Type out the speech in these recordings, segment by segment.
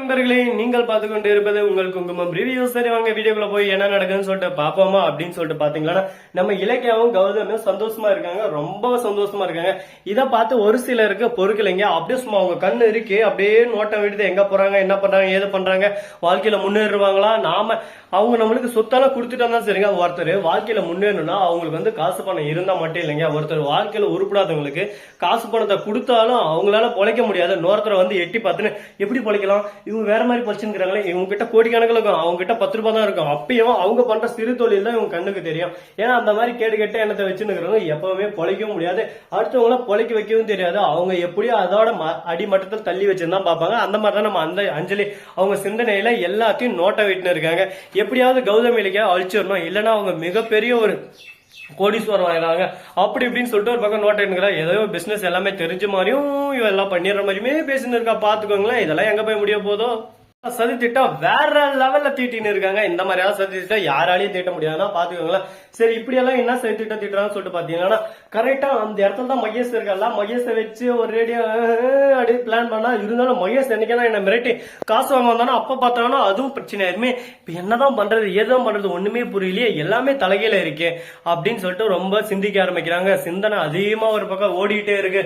நண்பர்களே நீங்கள் பார்த்து கொண்டு இருப்பது உங்கள் குங்குமம் ரிவ்யூ சரி வாங்க வீடியோக்குள்ள போய் என்ன நடக்குதுன்னு சொல்லிட்டு பாப்போமா அப்படின்னு சொல்லிட்டு பாத்தீங்கன்னா நம்ம இலக்கியாவும் கௌதமும் சந்தோஷமா இருக்காங்க. ரொம்ப சந்தோஷமா இருக்காங்க. இதை பார்த்து ஒரு சிலருக்கு பொறுக்கலைங்க. அப்படியே சும்மா அவங்க கண்ணு இருக்கு. அப்படியே நோட்டம் விடுது எங்க போறாங்க என்ன பண்றாங்க ஏது பண்றாங்க வாழ்க்கையில முன்னேறுவாங்களா? நாம அவங்க நம்மளுக்கு சொத்தெல்லாம் கொடுத்துட்டா தான் சரிங்க. ஒருத்தர் வாழ்க்கையில முன்னேறணும்னா அவங்களுக்கு வந்து காசு பணம் இருந்தா மட்டும் இல்லைங்க. ஒருத்தர் வாழ்க்கையில உருப்படாதவங்களுக்கு காசு பணத்தை கொடுத்தாலும் அவங்களால பொழைக்க முடியாது. இன்னொருத்தரை வந்து எட்டி பார்த்துன்னு எப்படி பொழைக்கலாம்? இவங்க வேற மாதிரி பொழைச்சுங்கிறாங்களே இவங்க கிட்ட கோடிக்கணக்கில் இருக்கும் அவங்க கிட்ட பத்து ரூபாய் தான் இருக்கும். அப்பயும் அவங்க பண்ற சிறு தொழில் தான் இவங்க கண்ணுக்கு தெரியும். ஏன்னா அந்த மாதிரி கேடு கெட்ட எண்ணத்தை வச்சுருக்கிறவங்க எப்பவுமே பொழைக்கவும் முடியாது. அடுத்தவங்கள பொழைக்க வைக்கவும் தெரியாது. அவங்க எப்படியோ அதோட ம- அடிமட்டத்தில் தள்ளி வச்சுதான் பார்ப்பாங்க. அந்த மாதிரி தான் நம்ம அந்த அஞ்சலி அவங்க சிந்தனையில எல்லாத்தையும் நோட்டை விட்டுன்னு இருக்காங்க. எப்படியாவது கௌதமிலிக்க அழிச்சிடணும். இல்லைன்னா அவங்க மிகப்பெரிய ஒரு கோடீஸ்வரம் வாங்குறாங்க அப்படி இப்படின்னு சொல்லிட்டு ஒரு பக்கம் நோட் எடுக்கிறா ஏதோ பிசினஸ் எல்லாமே தெரிஞ்ச மாதிரியும் எல்லாம் பண்ணிடுற மாதிரியுமே பேசின்னு இருக்கா. பாத்துக்கோங்களேன் இதெல்லாம் எங்க போய் முடிய போதோ? சதி திட்டம் வேற லெவல்ல தீட்டின்னு இருக்காங்க. இந்த மாதிரியான சதி திட்டம் யாராலையும் தீட்ட முடியாதுன்னா பாத்துக்கோங்களேன். சரி இப்படி எல்லாம் என்ன சதி திட்டம் தீட்டுறான்னு சொல்லிட்டு பாத்தீங்கன்னா கரெக்டா அந்த இடத்துல தான் மகேஷ் இருக்கல மகேஷை வச்சு ஒரு ரேடியோ அப்படி பிளான் பண்ணா இருந்தாலும் மகேஷ் என்னைக்கா என்ன மிரட்டி காசு வாங்க வந்தானா அப்ப பார்த்தானா அதுவும் பிரச்சனை. ஆயிருமே இப்ப என்னதான் பண்றது ஏதான் பண்றது ஒண்ணுமே புரியலையே. எல்லாமே தலைகையில இருக்கு அப்படின்னு சொல்லிட்டு ரொம்ப சிந்திக்க ஆரம்பிக்கிறாங்க. சிந்தனை அதிகமா ஒரு பக்கம் ஓடிட்டே இருக்கு.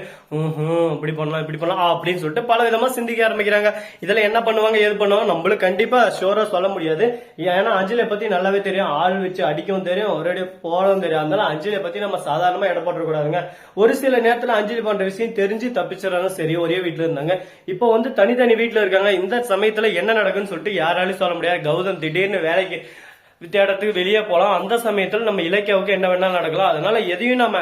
இப்படி பண்ணலாம் இப்படி பண்ணலாம் அப்படின்னு சொல்லிட்டு பல விதமா சிந்திக்க ஆரம்பிக்கிறாங்க. இதுல என்ன பண்ணுவாங்க எது பண்ணுவாங்க நம்மளும் கண்டிப்பா ஷோரா சொல்ல முடியாது. ஏன்னா அஞ்சலியை பத்தி நல்லாவே தெரியும். ஆள் வச்சு அடிக்கவும் தெரியும். ஒரே போடவும் தெரியும் அதனால அஞ்சலியை பத்தி நம்ம சாதாரணமா இடப்பட்டு போட்டுறக்கூடாதுங்க ஒரு சில நேரத்துல அஞ்சலி பண்ற விஷயம் தெரிஞ்சு தப்பிச்சிடறாங்க சரி. ஒரே வீட்டுல இருந்தாங்க. இப்போ வந்து தனித்தனி வீட்டுல இருக்காங்க. இந்த சமயத்துல என்ன நடக்குன்னு சொல்லிட்டு யாராலையும் சொல்ல முடியாது. கௌதம் திடீர்னு வேலைக்கு தேடத்துக்கு வெளியே போலாம். அந்த சமயத்துல நம்ம இலக்கியாவுக்கு என்ன வேணாலும் நடக்கலாம். அதனால எதையும் நம்ம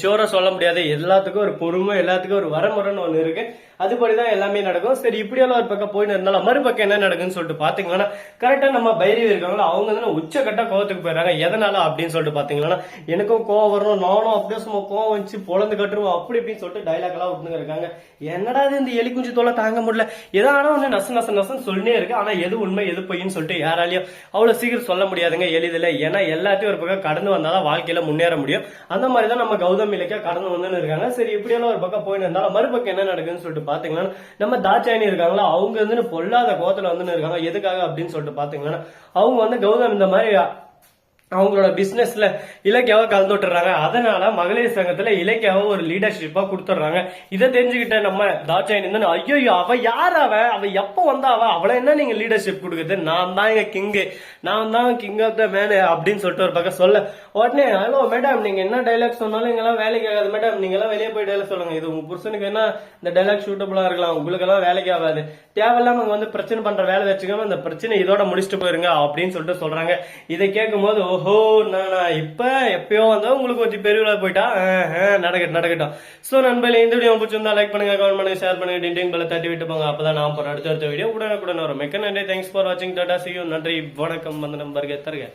ஷோராக சொல்ல முடியாது. எல்லாத்துக்கும் ஒரு பொறுமை எல்லாத்துக்கும் ஒரு வரமுறைன்னு ஒன்று இருக்கு. அதுபடிதான் எல்லாமே நடக்கும். சரி இப்படியெல்லாம் ஒரு பக்கம் போயின்னு இருந்தாலும் மறுபக்கம் என்ன நடக்குன்னு சொல்லிட்டு பார்த்தீங்கன்னா கரெக்டாக நம்ம பைரவி இருக்காங்களோ அவங்க வந்து உச்சக்கட்ட கோவத்துக்கு போயிடுறாங்க. எதனால அப்படின்னு சொல்லிட்டு பார்த்தீங்கன்னா எனக்கும் கோவம் வரணும் நானும் அப்படியே சும்மா கோவம் வச்சு பொழந்து கட்டுருவோம் அப்படி இப்படின்னு சொல்லிட்டு டைலாக் எல்லாம் விட்டுங்க இருக்காங்க. என்னடா இது இந்த எலி குஞ்சு தோலை தாங்க முடியல? எதானா ஒன்று நச நச நசன்னு சொல்லினே இருக்கு. ஆனால் எது உண்மை எது பொய்ன்னு சொல்லிட்டு யாராலையும் அவ்வளோ சீக்கிரம் சொல்ல முடியாதுங்க எளிதில். ஏன்னா எல்லாத்தையும் ஒரு பக்கம் கடந்து வந்தால் தான் வாழ்க்கையில் முன்னேற முடியும். அந்த மாதிரி தான் நம்ம கௌதம் இலக்கியா கடந்து வந்துன்னு இருக்காங்க. சரி இப்படியெல்லாம் ஒரு பக்கம் போயின்னு இருந்தாலும் மறுபக்கம் என்ன நடக்குதுன்னு சொல்லிட்டு பாத்தீங்கன்னா நம்ம தாட்சாயணி இருக்காங்களா? அவங்க வந்து பொல்லாத கோத்துல வந்துன்னு இருக்காங்க. எதுக்காக அப்படின்னு சொல்லிட்டு பாத்தீங்கன்னா அவங்க வந்து கௌதம் இந்த மாதிரி அவங்களோட பிசினஸ்ல இலக்கியாவை கலந்து விட்டுறாங்க அதனால மகளிர் சங்கத்துல இலக்கியாவை ஒரு லீடர்ஷிப்பா கொடுத்துட்றாங்க. இதை தெரிஞ்சுக்கிட்ட நம்ம தாட்சாயணி வந்து ஐயோ அவ யார் அவ? அவ எப்ப வந்தா அவ? அவளை என்ன நீங்க லீடர்ஷிப் கொடுக்குது? நான் தான் எங்க கிங்கு நான் தான் கிங் ஆஃப் த மேன் அப்படின்னு சொல்லிட்டு ஒரு பக்கம் சொல்ல. உடனே ஹலோ மேடம் நீங்க என்ன டைலாக் சொன்னாலும் எங்கெல்லாம் வேலைக்கு ஆகாது. மேடம் நீங்க எல்லாம் வெளியே போய் டைலாக் சொல்லுங்க. இது உங்க புருஷனுக்கு என்ன இந்த டைலாக் சூட்டபுளா இருக்கலாம். உங்களுக்கு எல்லாம் வேலைக்கு ஆகாது. தேவையில்லாம அங்க வந்து பிரச்சனை பண்ற வேலை வச்சுக்காம இந்த பிரச்சனை இதோட முடிச்சுட்டு போயிருங்க அப்படின்னு சொல்லிட்டு சொல்றாங்க. இதை கேட்கும் போது ஓஹோ நான் இப்போ இப்ப எப்பயோ வந்தா உங்களுக்கு கொஞ்சம் பெருவிழா போயிட்டா? ஆஹ், நடக்கட்டும் நடக்கட்டும். சோ நண்பர்களே இந்த வீடியோ பிடிச்சிருந்தா லைக் பண்ணுங்க கமெண்ட் பண்ணுங்க ஷேர் பண்ணுங்க டிண்டிங் பல தட்டி விட்டு போங்க. அப்பதான் நான் போற அடுத்த அடுத்த வீடியோ உடனே கூட வரும். மிக்க நன்றி. தேங்க்ஸ் ஃபார் வாட்சிங் டாடா சியூ நன்றி. வணக்கம். வந்த நம்பருக்கு தருக.